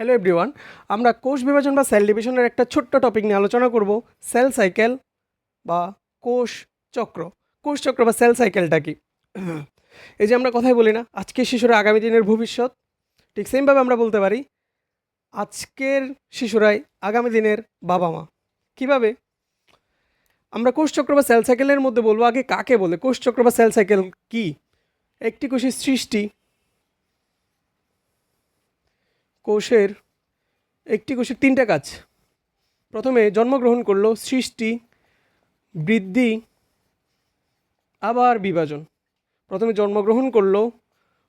Hello everyone আমরা কোষ বিভাজন বা সেল ডিভিশনের একটা ছোট্ট টপিক নিয়ে আলোচনা করব সেল সাইকেল বা কোষ চক্র। কোষ চক্র বা সেল সাইকেলটা কি? এই যে আমরা কথাই বলি না, আজকের শিশুরা আগামী দিনের ভবিষ্যৎ। ঠিক সেমভাবে আমরা বলতে পারি, আজকের শিশুরাই আগামী দিনের বাবা মা কীভাবে? আমরা কোষ চক্র বা সেল সাইকেলের মধ্যে বলব আগে কাকে বলে? কোষ চক্র বা সেল সাইকেল কি? একটি কোষের সৃষ্টি কোষের একটি কোষের তিনটা কাজ। প্রথমে জন্মগ্রহণ করল সৃষ্টি, বৃদ্ধি, আবার বিভাজন। প্রথমে জন্মগ্রহণ করল,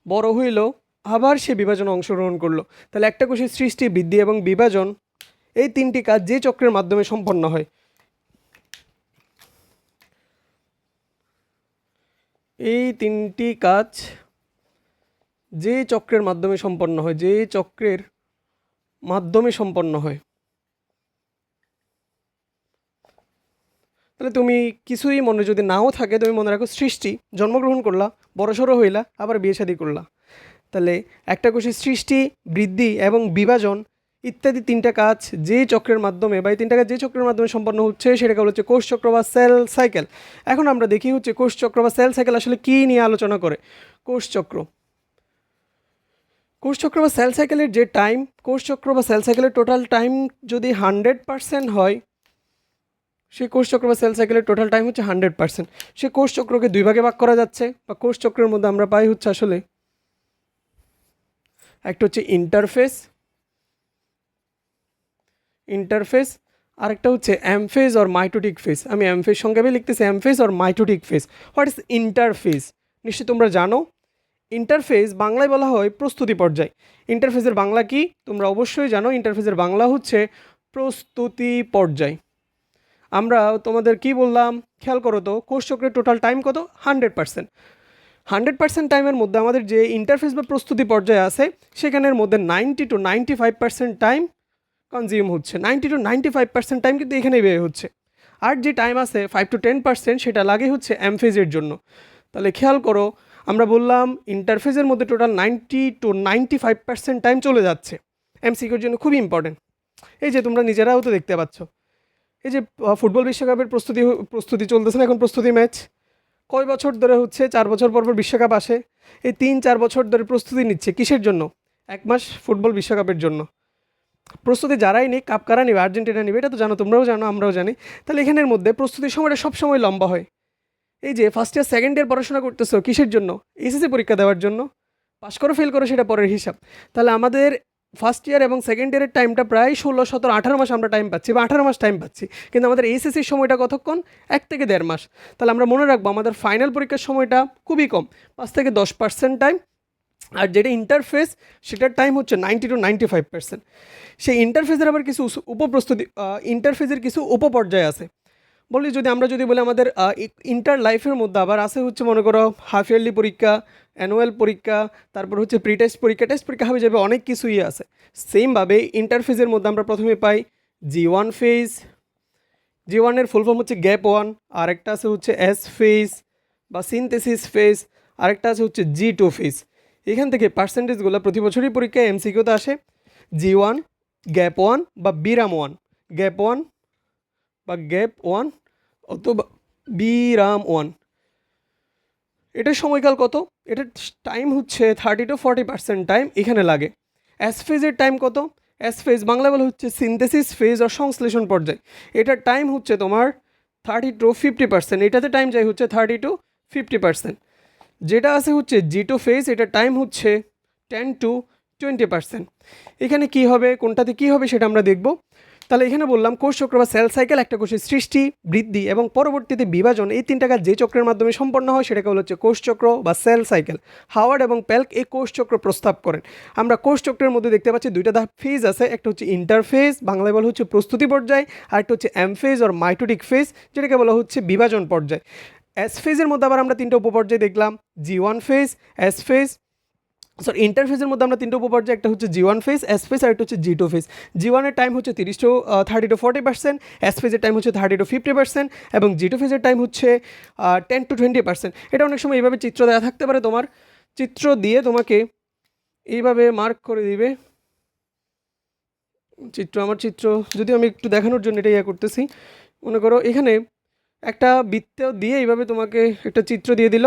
বড় হইল, আবার সে বিভাজন অংশগ্রহণ করল। তাহলে একটা কোষের সৃষ্টি, বৃদ্ধি এবং বিভাজন, এই তিনটি কাজ যে চক্রের মাধ্যমে সম্পন্ন হয়। এই তিনটি কাজ যে চক্রের মাধ্যমে সম্পন্ন হয়, যে চক্রের মাধ্যমে সম্পন্ন হয়। তাহলে তুমি কিছুই মনে যদি নাও থাকে, তুমি মনে রাখো সৃষ্টি জন্মগ্রহণ করলা, বড়সড় হইলা, আবার বিয়ে শাদী করলা। তাহলে একটা কোষের সৃষ্টি, বৃদ্ধি এবং বিভাজন ইত্যাদি তিনটা কাজ যে চক্রের মাধ্যমে বা এই তিনটা কাজ যে চক্রের মাধ্যমে সম্পন্ন হচ্ছে সেটাকে হচ্ছে কোষ চক্র বা সেল সাইকেল। এখন আমরা দেখি হচ্ছে কোষ চক্র বা সেল সাইকেল আসলে কী নিয়ে আলোচনা করে? কোষ চক্র। কোষচক্র বা সেল সাইকেলের যে টাইম কোষচক্র বা সেল সাইকেলের টোটাল টাইম যদি হান্ড্রেড পার্সেন্ট হয় সেই কোষচক্র বা সেল সাইকেলের টোটাল টাইম হচ্ছে হান্ড্রেড পার্সেন্ট সে কোষচক্রকে দুই ভাগে ভাগ করা যাচ্ছে, বা কোষচক্রের মধ্যে আমরা পাই হচ্ছে আসলে একটা হচ্ছে ইন্টারফেস ইন্টারফেস আরেকটা হচ্ছে অ্যামফেজ অর মাইটোটিক ফেস আমি অ্যামফেজ সংক্ষেপে লিখতেছি M phase or mitotic phase what is interphase নিশ্চয়ই তোমরা জানো। ইন্টারফেস বাংলায় বলা হয় প্রস্তুতি পর্যায়। ইন্টারফেসের বাংলা কি? তোমরা অবশ্যই জানো ইন্টারফেসের বাংলা হচ্ছে প্রস্তুতি পর্যায়। আমরা তোমাদের কি বললাম? খেয়াল করো তো, কোষ চক্রের টোটাল টাইম কত? হান্ড্রেড পার্সেন্ট হান্ড্রেড পার্সেন্ট টাইমের মধ্যে আমাদের যে ইন্টারফেস বা প্রস্তুতি পর্যায়ে আছে, সেখানের মধ্যে ninety to ninety five percent time consume হচ্ছে। Ninety to ninety five percent time কিন্তু এখানেই ব্যয় হচ্ছে। আর যে টাইম আছে ফাইভ টু টেন পার্সেন্ট সেটা লাগে হচ্ছে অ্যামফেজের জন্য। তাহলে খেয়াল করো আমরা বললাম ইন্টারফেসের মধ্যে total ninety to ninety five percent time চলে যাচ্ছে। এমসিকিউর জন্য খুবই ইম্পর্টেন্ট এই যে তোমরা নিজেরাও তো দেখতে পাচ্ছ। এই যে ফুটবল বিশ্বকাপের প্রস্তুতি প্রস্তুতি চলতেছে না এখন প্রস্তুতি ম্যাচ। কয় বছর ধরে হচ্ছে, চার বছর পর পর বিশ্বকাপ আসে। এই তিন, চার বছর ধরে প্রস্তুতি নিচ্ছে কিসের জন্য? এক মাস ফুটবল বিশ্বকাপের জন্য। প্রস্তুতি যারাই নিক, কাপ কারা নিবে, আর্জেন্টিনা নিবে, এটা তো জানো, তোমরাও জানো, আমরাও জানি। তাহলে এখানের মধ্যে প্রস্তুতির সময়টা সবসময় লম্বা হয়। এই যে ফার্স্ট ইয়ার সেকেন্ড ইয়ার পড়াশোনা করতেছো, কিসের জন্য? এসএসসি পরীক্ষা দেওয়ার জন্য। পাশ করো ফেল করো, সেটা পরের হিসাব। তাহলে আমাদের ফার্স্ট ইয়ার এবং সেকেন্ড ইয়ারের টাইমটা প্রায় ষোলো, সতেরো, আঠারো মাস আমরা টাইম পাচ্ছি, বা আঠারো মাস টাইম পাচ্ছি। কিন্তু আমাদের এইচএসসির সময়টা কতক্ষণ? এক থেকে দেড় মাস। তাহলে আমরা মনে রাখব, আমাদের ফাইনাল পরীক্ষার সময়টা খুবই কম, পাঁচ থেকে দশ পার্সেন্ট টাইম আর যেটা ইন্টারফেস সেটার টাইম হচ্ছে ninety to ninety five percent সেই ইন্টারফেসের আবার কিছু উপপ্রস্তুতি ইন্টারফেসের কিছু উপপর্যায় আছে। বলি যদি আমরা যদি বলি আমাদের ইন্টার লাইফের মধ্যে আবার আছে হচ্ছে মনে করো হাফ ইয়ারলি পরীক্ষা অ্যানুয়াল পরীক্ষা, তারপর হচ্ছে প্রি টেস্ট পরীক্ষা টেস্ট পরীক্ষা হবে যাবে অনেক কিছুই আছে। সেমভাবে ইন্টারফেজের মধ্যে আমরা প্রথমে পাই জি ওয়ান ফেজ জি ওয়ানের ফুল ফর্ম হচ্ছে গ্যাপ ওয়ান আরেকটা আছে হচ্ছে এস ফেজ বা সিনথেসিস ফেজ আরেকটা আছে হচ্ছে জি টু ফেজ এখান থেকে পার্সেন্টেজগুলো প্রতি বছরই পরীক্ষায় এমসিকিউতে আসে জি ওয়ান গ্যাপ ওয়ান বা বিরাম ওয়ান গ্যাপ ওয়ান বা গ্যাপ ওয়ান অথবা বি রাম ওয়ান। এটার সময়কাল কত? এটার টাইম হচ্ছে thirty to forty percent time এখানে লাগে। অ্যাস ফেজের টাইম কত? অ্যাস ফেজ বাংলা বলা হচ্ছে সিনথেসিস ফেজ আর সংশ্লেষণ পর্যায়। এটার টাইম হচ্ছে তোমার থার্টি টু ফিফটি পার্সেন্ট এটাতে টাইম যায় হচ্ছে থার্টি টু ফিফটি পার্সেন্ট যেটা আছে হচ্ছে জি টু ফেজ এটার টাইম হচ্ছে টেন টু টোয়েন্টি পার্সেন্ট এখানে কী হবে? কোনটাতে কী হবে সেটা আমরা দেখব। তাহলে এখানে বললাম, কোষ চক্র বা সেল সাইকেল একটা কোষের সৃষ্টি, বৃদ্ধি এবং পরবর্তীতে বিভাজন, এই তিনটা কাজ যে চক্রের মাধ্যমে সম্পন্ন হয় সেটাকে বলা হচ্ছে কোষ চক্র বা সেল সাইকেল হাওয়ার্ড এবং প্যাল্ক এই কোষ চক্র প্রস্তাব করেন। আমরা কোষ চক্রের মধ্যে দেখতে পাচ্ছি দুইটা ধাপ ফেজ আছে, একটা হচ্ছে ইন্টারফেজ বাংলায় বলা হচ্ছে প্রস্তুতি পর্যায়, আর একটা হচ্ছে অ্যামফেজ অর মাইটোটিক ফেজ যেটাকে বলা হচ্ছে বিভাজন পর্যায়। এস ফেজের মধ্যে আবার আমরা তিনটা উপপর্যায় দেখলাম G one phase S phase sorry ইন্টারফেসের মধ্যে আমরা তিনটা উপপর্যায় একটা হচ্ছে G one phase S phase আর একটা হচ্ছে জি টু ফেজ জি ওয়ানের টাইম হচ্ছে তিরিশ to thirty to forty percent S ফেজের টাইম হচ্ছে থার্টি টু ফিফটি পার্সেন্ট এবং জি টু ফেজের টাইম হচ্ছে টেন টু টোয়েন্টি পার্সেন্ট এটা অনেক সময় এইভাবে চিত্র দেওয়া থাকতে পারে তোমার। চিত্র দিয়ে তোমাকে এইভাবে মার্ক করে দিবে। চিত্র, আমার চিত্র যদি আমি একটু দেখানোর জন্য এটা ইয়ে করতেছি। মনে করো এখানে একটা বৃত্ত দিয়ে এইভাবে তোমাকে একটা চিত্র দিয়ে দিল।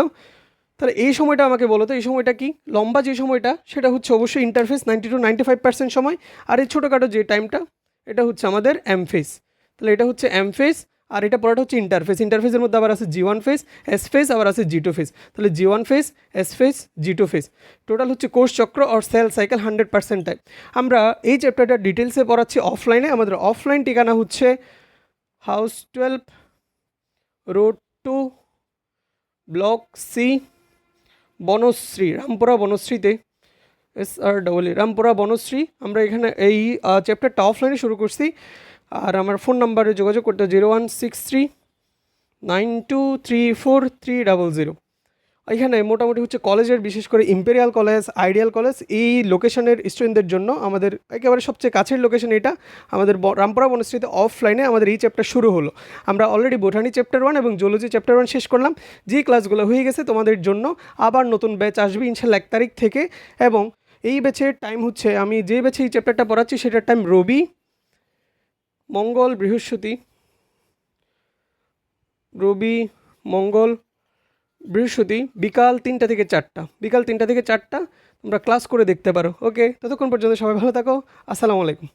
তাহলে এই সময়টা আমাকে বলো তো, এই সময়টা কি? লম্বা যে সময়টা, সেটা হচ্ছে অবশ্যই interface ninety to ninety five percent সময়। আর এই ছোটোখাটো যে টাইমটা এটা হচ্ছে আমাদের অ্যামফেস তাহলে এটা হচ্ছে অ্যামফেস আর এটা পরেটা হচ্ছে ইন্টারফেস ইন্টারফেসের মধ্যে আবার আছে G one phase S phase আবার আছে জি টু ফেস তাহলে G one phase S phase G two phase total হচ্ছে কোর্স চক্র আর cell cycle hundred percent time আমরা এই চ্যাপ্টারটা ডিটেলসে পড়াচ্ছি অফলাইনে আমাদের অফলাইন ঠিকানা হচ্ছে house twelve road two block C Banasree, Rampura বনশ্রীতে, S R double Rampura Banasree. আমরা এখানে এই চ্যাপ্টারটা অফলাইনে শুরু করছি। আর আমার ফোন নাম্বারে যোগাযোগ করতে zero one six three nine two three four three double zero এখানে মোটামুটি হচ্ছে কলেজের, বিশেষ করে ইম্পেরিয়াল কলেজ আইডিয়াল কলেজ এই লোকেশনের স্টুডেন্টদের জন্য আমাদের একেবারে সবচেয়ে কাছের লোকেশন এটা। আমাদের রামপুরা বনশ্রীতে অফলাইনে আমাদের এই চ্যাপ্টার শুরু হলো। আমরা অলরেডি বোটানি চ্যাপ্টার ওয়ান এবং জুলজি চ্যাপ্টার ওয়ান শেষ করলাম। যে ক্লাসগুলো হয়ে গেছে তোমাদের জন্য আবার নতুন ব্যাচ আসবে ইনশাল্লাহ এক তারিখ থেকে এবং এই ব্যাচের টাইম হচ্ছে, আমি যে ব্যাচে এই চ্যাপ্টারটা পড়াচ্ছি সেটার টাইম রবি, মঙ্গল, বৃহস্পতি, রবি, মঙ্গল বৃহস্পতি, বিকাল তিনটা থেকে চারটা। বিকাল তিনটা থেকে চারটা, তোমরা ক্লাস করে দেখতে পারো ওকে ততক্ষণ পর্যন্ত সবাই ভালো থাকো, আসসালামু আলাইকুম।